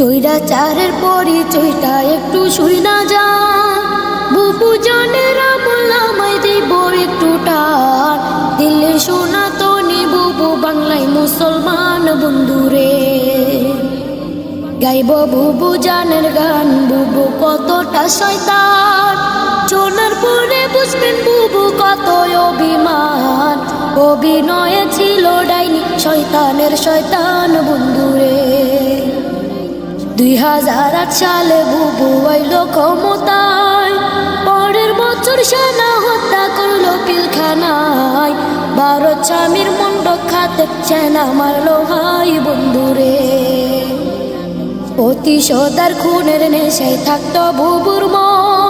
স্বৈরাচারের পরিচয়টা একটু শুই না যা। বুবু জানের আমলামাই দিব একটু টান। দিল্লির সোনা তো বুবু বাংলায় মুসলমান বন্ধুরে। গাইব বুবু জানের গান, বুবু কতটা শয়তান। শোনার পরে বুঝবেন বুবু কত অভিমান। অভিনয়ে ছিল ডাইনি, শয়তানের শয়তান বন্ধুরে। দুই হাজার আট সালে বুবু আইল ক্ষমতায়। পরের বছর সেনা হত্যা করল পিলখানায়। ভারত স্বামীর মন্ড খাতে সেনা মারলো ভাই বন্ধুরে। সদার খুনের নেশায় থাকতো বুবুর মন।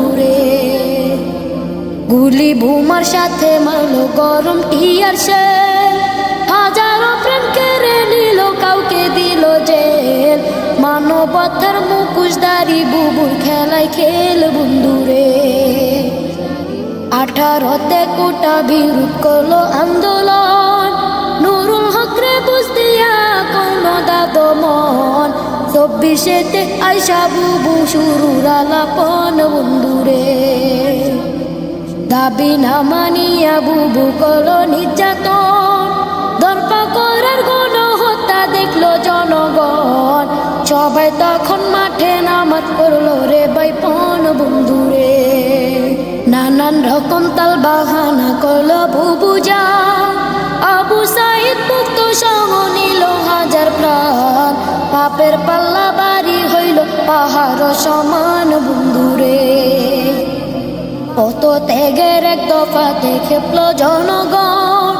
গুলি বোমার সাথে মারলো গরম টিয়ার সে। হাজারো প্রেম কেড়ে নিল, কাউকে দিল জেল। মানবতার মুখোশধারী বুবুর খেলায় খেল বন্ধুরে। আঠারোতে কোটা বিরোধ করল আন্দোলন। নুরুল হকরে বুঝদিয়া কোন দাদো মন চব্বিশেতে আইসা বুবু শুরুর আলাপন বন্ধুরে। দাবি না মানিয়া বুবু করল নির্যাতন। দর্পা করার গণ হত্যা দেখল জনগণ। সবাই তখন মাঠে নামাজ করল রে বাইপন বন্ধুরে। নানান রকম তাল বাহানা করল বুবু যা। আবু সাইদ মুক্ত সহ নিল হাজার প্রাণ। পাপের পাল্লা বাড়ি হইল পাহাড় সমান বন্ধুরে। কত ত্যাগের এক দফাতে খেপল জনগণ।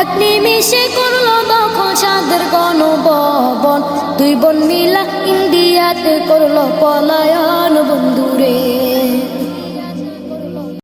এক নিমিষে করল দখল সাদের গণভবন। দুই বোন মিলা ইন্ডিয়াতে করল পলায়ন, বন্ধুরে।